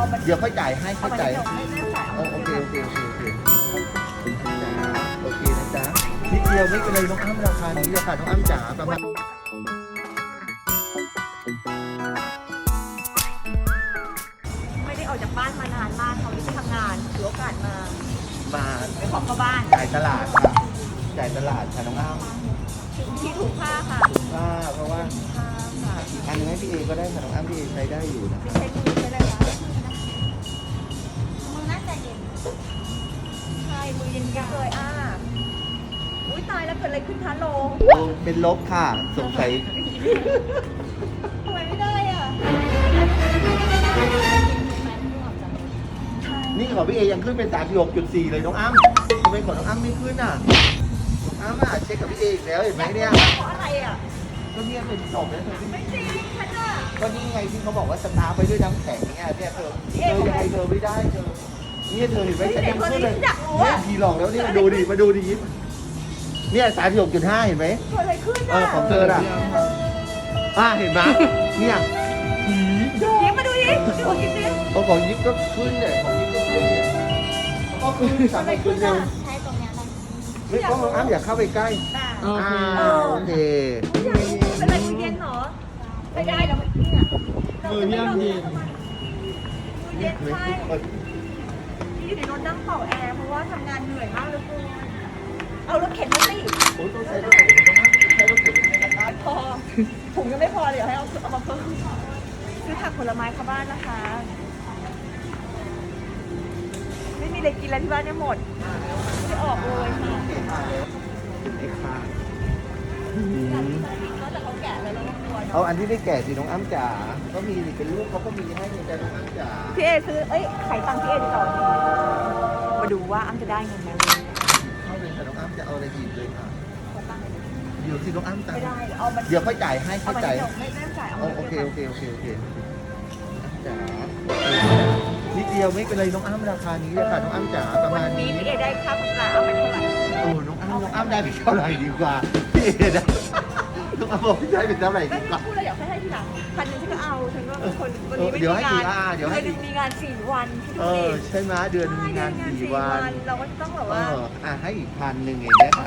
เอามาเดี๋ยวค่อยจ่ายให้ค่เอาอยมาจ่ายให้แม่จ่ายโอโอเคโอเคโอเคโอเคจ้าโอเคนะจ๊ะนิดเดียวไม่เป็นไรน้องอ้ำราคานี้เลยค่ะน้องอ้ำจ๋าประมาณไม่ได้ออกจากบ้านมานานมากเขาที่ไปทำงานถือโอกาสมามาไปขอเข้าบ้านจ่ายตลาดค่ะจ่ายตลาดค่ะน้องอ้ำถึงที่ถูกค่าค่ะถูกค่าเพราะว่าค่าค่ะอันนี้ให้พี่เอก็ได้ค่ะน้องอ้ำพี่เอใช้ได้อยู่นะไม่คะ เย็นใช่มือเย็นกันเลยอะอุ้ยตายแล้วเกิดอะไรขึ้นคะโลงโอ้เป็นลบค่ะ สงสัยทำไมไม่ได้อะนี่ของพี่เอยังขึ้นเป็น36.4เลยน้องอ้ำทำไมของน้องอ้ำไม่ขึ้นอะน้องอ้ำอะเช็คกับพี่เออีกแล้วเห็นไหมเนี่ยเพราะอะไรอะก็เนี่ยเป็นศพแล้วเธอไม่จริงฉันอะก็นี่ไงที่เขาบอกว่าสตาร์ฟไปด้วยน้ำแข็งเนี่ยเนี่ยเธอเธอยังไงเธอไม่ได้เธอเนี่ยเธอเห็นไหมฉันยังขึ้นเลยเนี่ยทีหลอกแล้วนี่มาดูดิมาดูดิเนี่ย36.5เห็นไหมเกิดอะไรขึ้นเออะอของเธอน่ะอ่าเห็นไหมเนี่ยผีดอกยิ้มมาดูดิดูยิ้มดิเอาของยิปก็ขึ้นเนี่ยของยิปก็ขึ้นเนี่ยก็ขึ้นสั่งให้ขึ้นเร็วใช่ตรงเนี้ยนะไม่ต้องน้องอ้ำอย่าเข้าไปใกล้โออ่าเคโอเค เป็นอะไรมือเย็นเหรอไม่ได้แล้วเนี่ยมือยังเย็นมือเย็นใช่ที่ อยู่ในรถนั่งเป่าแอร์เพราะว่าทำงานเหนื่อยมากเลยคุณเอารถเข็นมาสิโอ้ยต้องใช้รถเข็นต้องใช้รถเข็นนะครับพอถุงยังไม่พอเลยเดี๋ยวให้เอาเอามาเพิ่มซื้อผักผลไม้เข้าบ้านนะคะ ไม่มีอะไรกินแล้วที่บ้านเนี่ยหมดไม่ออกเลยค่ะไอ้ข้าก็แต่เขา เราก็กลัวเอาเนาะอันที่ไม่แก่สิน้องอ้ำจ๋า ก็มีเป็นลูกเขาก็มีให้ในใจน้องอ้ำจ๋าพี่เอซื้อ เอ้ยไขตังค์พี่เอดีกว่ามาดูว่าอ้ำจะได้เงินไหมเข้าเลยค่ะน้องอ้ำจะเอาอะไรหยิบเลยค่ะขอตังค์หน่อยดิเดี๋ยวสิน้องอ้ำจ๋าไม่ได้เอามาเดี๋ยวค่อยจ่ายให้ค่เอาอยมาจ่ายเดี๋ยวไม่ไม่ต้องจ่ายเอาโอมาโอเคดี๋ยวโอเค โอเค โอเคจ๋านิดเดียวไม่เป็นไรน้องอ้ำราคานี้เลยค่ะน้องอ้ำจ๋าประวัมาณนนี้นี้พี่เอได้ค่าปลาเอาไปเท่าไหร่โอ้น้องอ้ำน้องอ้ำได้ไปเท่าไหร่ดีกว่าพี่เอได้ น้องอ้ำบอกพี่ได้ไปเท่าไหร่ไม่ดีกไม่ว่า พูดเลยอยากให้ให้ทีหลังพันหนึ่งฉันก็เอาฉันก็เป็นคนวันนี้ไม่เดี๋ยวมีให้งานทีละเดี๋ยวให้ ดือนหนึ่งมีงานสี่วันที่เอดูดิอใช่ไหมเดือนมีงานสี่วันเราก็ต้องแบบเอว่าออะให้อีกพันหนึ่งเองเนี่ยค่ะ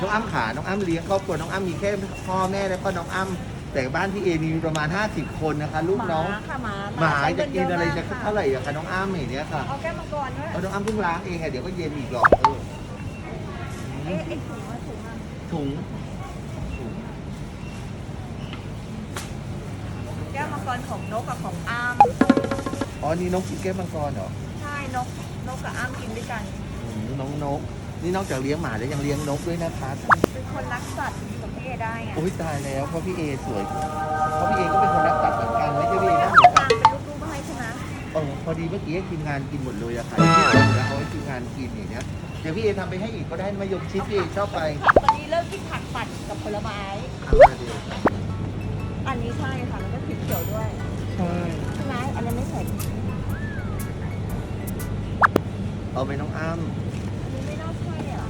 น้องอ้ำขาน้องอ้ำเลี้ยงครอบครัวน้องอ้ำมีแค่พ่อแม่แล้วก็น้องอ้ำแต่บ้านพี่เอมีประมาณ 50 คนนะคะลูกน้องหมาค่ะหมาหมาใช้จะกินอะไรเยจะมากเท่าไหร่อะคะน้องอ้ำอย่างเนี้ยค่ะเอาแก้วมังกรด้วย เอาน้องอ้ำเพิ่งล้างเองไงเดี๋ยวก็เย็นอีกหรอกเออเอ๊ะไอ้ถุงอะถุงอะถุงถุง แก้วมังก รของนกกับของอ้ามอ๋อ นี่นกกินแก้วมังกรเหรอใช่นกนกกับอ้ามกินด้วยกัน อืมน้องนก นี่นอกจากเลี้ยงหมาแล้วยังเลี้ยงนกด้วยนะคะเป็นคนรักสัตว์ของพี่เอได้ไงโอ้ยตายแล้วเพราะพี่เอสวยเพราะพี่เอก็เป็นคนรักสัตว์เหมือนกันไม่ใช่พี่เอแล้นะวของกลางเป็นลูกๆมาให้ใช่ไหมเออพอดีเมื่อกี้ทีมงานกินหมดเลยอะค่ะที่เหลือแล้วเขาให้ทีมงานกินอย่างเนี้ยเดี๋ยวพี่เอทำไปให้อีกก็ได้มายกชิดพี่เอชอบไปผักตอนนี้เริ่มกินผักปั่นกับผลไม้ เอามาเดียว อันนี้ใช่ค่ะแล้วก็สีเขียวด้วยใช่ใช่ไหมอันนั้นไม่ใส่เอาไปน้องอ้ำอันนี้ไม่น่าใช่อะ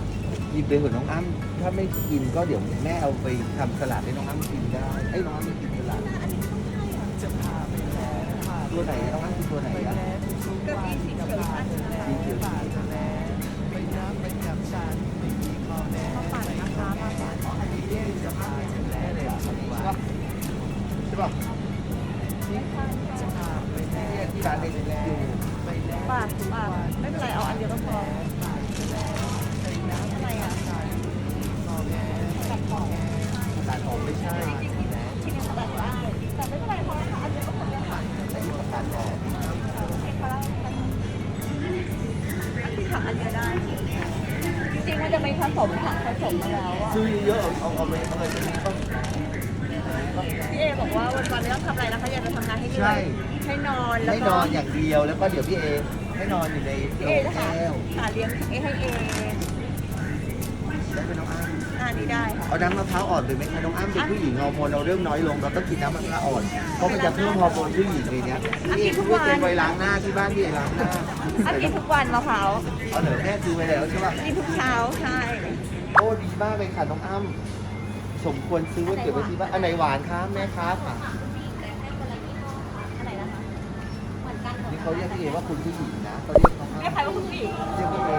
หยิบไปเหอะน้องอ้ำถ้าไม่กินก็เดี๋ยวแม่เอาไปทำสลัดให้น้องอ้ำกินได้ไอ้ยน้องอ้ำไม่กินสลัดอันนี้ไม่ใช่อะตัวไหนน้องอ้ำกินตัวไหนอะ ก็มีสีเขียวอีกอันหนึงนะคะสีเขียว ซื้อเยอะๆเอาเอาไปเอาไปต้องพี่เอบอกว่าวันวันๆไม่ต้องทำอะไรนะคะอยากจะทำงานให้เหนื่ใช่อยให้นอนแล้วให้ก็นอนอย่างเดียวแล้วก็เดี๋ยวพี่เอให้นอนอยู่ในพี่โรเองจะหาแก้วหาเลี้ยงเอให้เองได้เป็นน้องอ้ำอ่านี้ได้ค่ะ เอาน้ำมะพร้าวอ่อนไปไหมคะน้องอ้ำเป็นผู้หญิงฮอร์โมนเราเริ่มน้อยลงเราต้องกินน้ำมะพร้าวอ่อนเพราะมันจะเพิ่มฮอร์โมนผู้หญิงเลยเนี้ยพี่เอช่วยเตรียมไว้ล้างหน้าที่บ้านพี่เอล้างหน้าอันกินทุกวันมะพร้าวเอาเหนือแม่ซื้อไว้แล้วใช่ป่ะ กินทุกเช้าใช่ โอ้ดีมากเลยค่ะน้องอ้ำสมควรซื้อไว้เก็บไว้ที่บ้านอันไหนหวานคะแม่ค้าค่ะอันไหนนะคะเหมือนกันหมดเขาเรียกพี่เอว่าคุณผู้หญิงนะเขาเรียกเขาไม่ใครว่าคุณผู้หญิงเรียกพี่เอ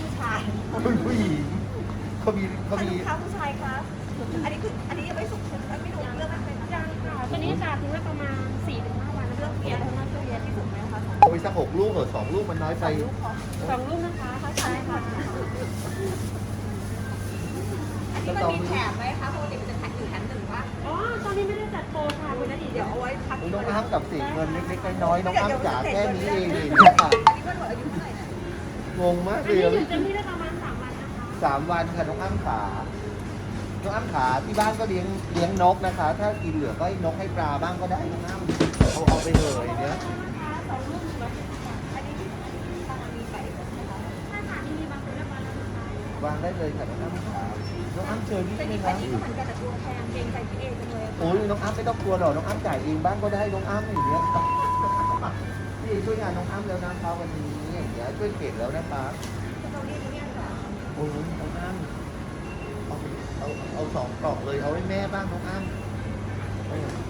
ผู้ชายคุณผู้หญิงเขามีเขาอันมีนี้ค่ะผู้ชายคะอันนี้คืออันนี้ยังไม่สุกใช่ไหมไม่รู้เรื่องไม่เป็นยังค่ะตัวนี้จะทิ้งไว้ประมาณ4-5วัน เรื่องเพียรเรื่องเพียรที่สุดไหมคะเอาไปสักหกลูกเหรอสองลูกมันน้อยไปลูกของสองลูกนะคะถ้าใช่ใช้ค่ะค่ะอันนี้มันมีแถมไหมคะปกติมันจะแถมอยู่แถมหนึ่งว่าอ๋อตอนนี้ไม่ได้จัดโปรค่ะคุณนาทีเดี๋เดี๋ยยววเอาไว้พักน้องอ้ำกับสีเงินเล็กๆน้อยๆน้องอ้ำจ๋าแค่นี้เองเลยเนี่ยค่ะอันนี้มันหมดอายุเท่าไหร่นะงงมากอันเลยนี้อะอยู่เต็มที่ได้ประมาณ3วันนะคะสามวันค่ะน้องอ้ำขาน้องอ้ำขาที่บ้านก็เลี้ยงเลี้ยงนกนะคะ ถ้ากินเหลือก็ให้นกให้ปลาบ้างก็ได้น้องอ้ำ เอาเอาไปเลยเนี่ยบาทอันาถามที่มีบางคนเรียกว่าแล้วนะคะวางได้เลยค่ะน้องอ้ำขาน้องอ้ำเชิญนี่ไหมครับนี้ก็เหมือนกันแต่ตัวแพงเกรงใจพี่เอจังเลยโอ้ยน้องอ้ำไม่ต้องกลัวหรอกน้องอ้ำจ่ายเองบ้างก็ได้น้องอ้ำอย่างเงี้ยนี่ช่วยงานน้องอ้ำแล้วนะคะวันนี้อย่างเงี้ยช่วยเก็บแล้วนะคะเราโอ้ยน้องอ้ำเอาเอาเอาสองกล่องเลยเอาให้แม่บ้างน้องอ้ำเออเอ๊ะจ่า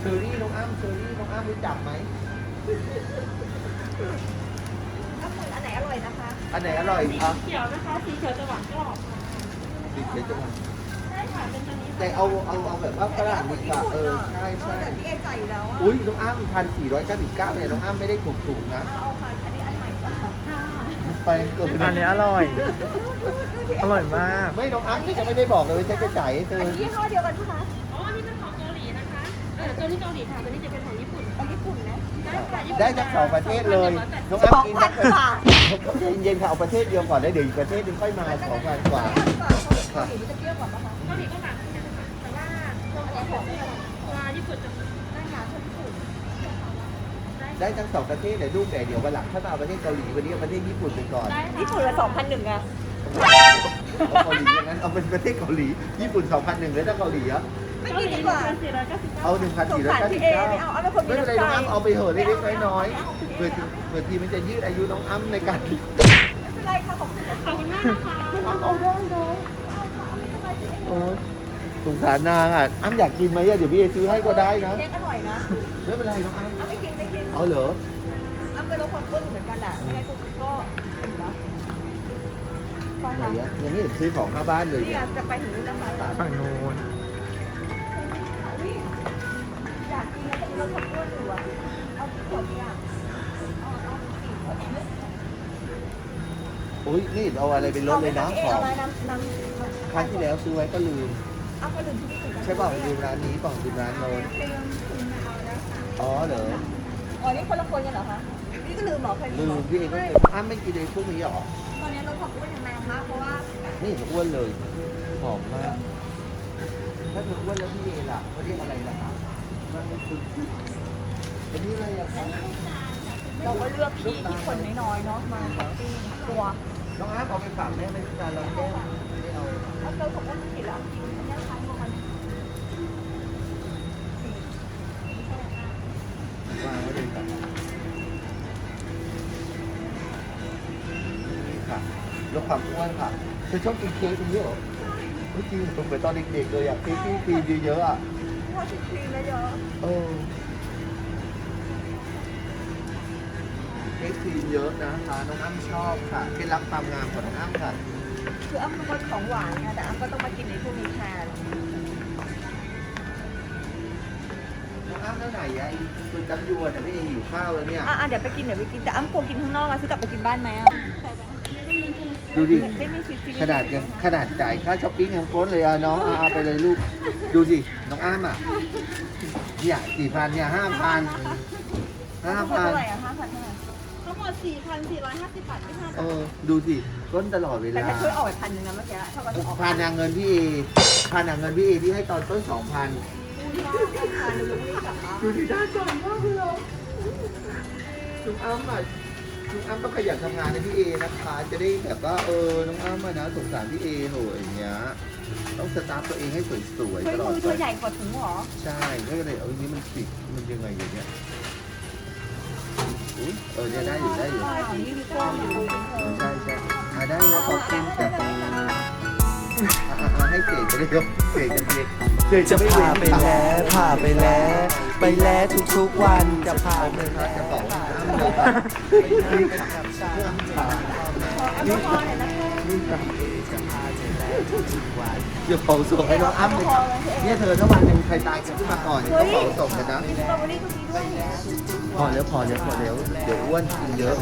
เชอรี่น้องอ้ำเชอรี่น้องอ้ำรู้จักไหมถ้าคุณอันไหนอร่อยนะคะอันไหนอร่อยสีครับเขียวนะคะ สีเขียวจะหวานกรอบค่ะสีเขียวจะมาใช่ค่ะเป็นตัวนี้แต่เอาเอาเอาแบบว่าฝรั่งดีกว่าเออใช่ใช่แต่พี่เอจ่ายอยู่แล้วอะอุ้ยน้องอ้ำพันสี่ร้อยเก้าสิบเก้าเนี่ยน้องอ้ำไม่ได้ถูกถูกๆนะเอาค่ะอันนี้อันใหม่ป่ะค่ะไปเกินอันนี้อร่อย อร่อยมาก ไม่น้องอ้ำนี่จะไม่ได้บอกเลยว่าฉันจะจ่ายให้เธอันอนี้ยี่ห้อเดียวกันใช่ไหม ตัวนี้เกาหลีค่ะตัวนี้จะเป็นของญี่ปุ่นอันญี่ปุ่นนะได้ค่ะญี่ปุ่นได้จากสองประเทศเลยน้องสออ้ำงกินพัทั้นงบาทเย็นๆค่ะเอาประเทศเดียวก่อนแล้วเดี๋ยวอีกประเทศหนึงค่อยมาสองพันกว่าเกาหลีมันจะเปรี้ยวกว่าปะคะเกาหลีก็หวานเหมือนกันค่ะแต่ว่าตัวของตัวญี่ปุ่นจะได้ค่ะชอบญี่ปุ่นได้ทั้งสองประเทศเลยลูกแต่เดี๋ยววันหลังถ้ามาเอาประเทศเกาหลีวันนี้เอาประเทศญี่ปุ่นไปก่อนได้ค่ะญี่ปุ่นละสองพันหนึ่งอะเอาเกาหลีอย่างนั้นเอาเป็นประเทศเกาหลีญี่ปุ่น2,001แล้วถ้าเกาหลีอะ ไม่กินดีกว่าสี่ร้อยเก้าสิบเก้าเอาสงสารพี่เอไม่เอา1,499เอาเป็นคนมีไม่เป็นไรน้ำใจน้องอ้ำเอาไปเหอะเล็กๆน้อยๆเผื่อทีเผื่อทีมันจะยืดอายุน้องอ้ำในการไม่เป็นไรค่ะขอบคุณค่ะขอบคุณมากนะคะเอาได้เลยโอ้ยสงสารนางอะอ้ำอยากกินไหมอะเดี๋ยวพี่เอซื้อให้ก็ได้นะเค้กอร่อยนะไม่เป็นไรน้องอ้ำเอาไม่กินไม่กินเอาเหรอเอาไปลดความอ้วนเหมือนกันแหละไม่งั้นกูก็เห็นปะฟังไหนนะอะยังไม่เห็นซื้อของเข้าบ้านเลยนี่เนี่ยจะไปถึงนู่นนะคะฝั่งโน้น อุ้ยนี่เอาอะไรไปลดเลยนะขอเอางไว้น้ำน้ำน้ำครั้งที่แล้วซื้อไว้ก็ลืม เอาไปดื่มที่นี่ถึงใช่ป่ะลืมร้านนี้ป่ะลืมร้านโน้นอ๋อเหรออ๋อนี่คนละคนกันเหรอคะ นี่ก็ลืมเหรอเคยลืลืมเหรมอพี่เองก็เคยอ้ำไม่กินเลยพวกนี้หรอ ตอนนี้ลดความอ้วนอย่างแรงมากเพราะว่านี่อ้วนเลยหอมมาก ถ้าเธออ้วนแล้วพี่เอล่ะเขาเรียกอะไรล่ะครับมันไม่คุณอันนี้อะไรอะครับเราก็เลือกที่ที่คนน้อยๆเนาะมาช้อปปิ้งตัว น้องอาร์ตเอาไปฝากแม่ไม่ทานเราแก้วไม่เอาแล้วเราผมก็ผิดแล้วกินอันนี้ครั้งประมาณวางไว้เลยครับนี่ค่ะลดความอ้วนค่ะเธอชอบกินเค้กอย่างนี้เหรอไม่จริงผมเหมือนตอนเด็กๆเลยอะเค้กที่ครีมเยอะๆอะพอชิมครีมแล้วเยอะเออ เค้กครีมเยอะนะคะน้องอ้ำชอบค่ะเคล็ดลับความงามของน้องอ้ำค่ะคืออ้ำเป็นคนของหวานไงแต่อ้ำก็ต้องมากินในพวกนี้แทนน้องอ้ำเท่าไหร่อะไอ้คุณจำยวนแต่ไม่เองหิวข้าวแล้วเนี่ยอะเดี๋ยวไปกินเดี๋ยวไปกินแต่อ้ำกลัวกินข้างนอกอะซื้อกลับไปกินบ้านไหมอะดูดิ ไม่ไม่ชีวิตขนาดยังขนาดจ่ายค่าช้อปปิ้งยังโค้นเลยอะน้องเอาเอาไปเลยลูก ดูดิน้องอ้ามอะเนี่ยสี่พันเนี่ยห้าพันห้าพันเท่าไหร่อะห้าพัน ด 4,450 บาทที่ห้าเออดูสิก้นตลอดเวแต่ลาฉันช่วยออกไปพันหนึ่งนะเมื่อกี้เท่ากับจะออกพานางเงินพี่เอพานางเงินพี่เอที่ให้ตอนต้นสองพันพันหนึ่งไม่กลับมาดูดิน่าจ่ายมากเลยอะน้องอ้ามอะน้องอ้ามต้องขยันทำงานให้พี่เอนะคะ จะได้แบบว่าเออน้องอ้ามมานะสงสารพี่เอโหอย่างเงี้ยต้องสตาร์ฟตัวเองให้สวยเฮ้ๆยตลอดมือไปเธอใหญ่กว่าถุงเหรอ ใช่ก็เลยเอาอันนี้มันปิดมันยังไงอย่างเงี้ย อุ๊ยเออเนี่ยได้อยู่ได้อยู่ใช่ใช่อะได้แล้วขอบคุณค่ะอะๆให้เสกไปเลยครับเกกันเองเสกจะไม่พาไปเว้แล้วพาไปแล้ว ไปแล้วทุกๆวันจะพาไปแล้วจะบอกว่าอ้ำเลยครับกับฉันขอแอลกอฮอล์หน่อยนะคะ ปแล้วทุกๆวันเดี๋ยวเผาศพให้น้องอ้ำเลยครับเนี่ยเธอถ้าวันหนึ่งใครตายขึ้นมาก่อนเนี่ยต้องเผาศพกันนะมีสตรอเบอรี่ตรงนี้ด้วยพอแล้วพอแล้วพอแล้วเดี๋ยวอ้วนกินเยอะ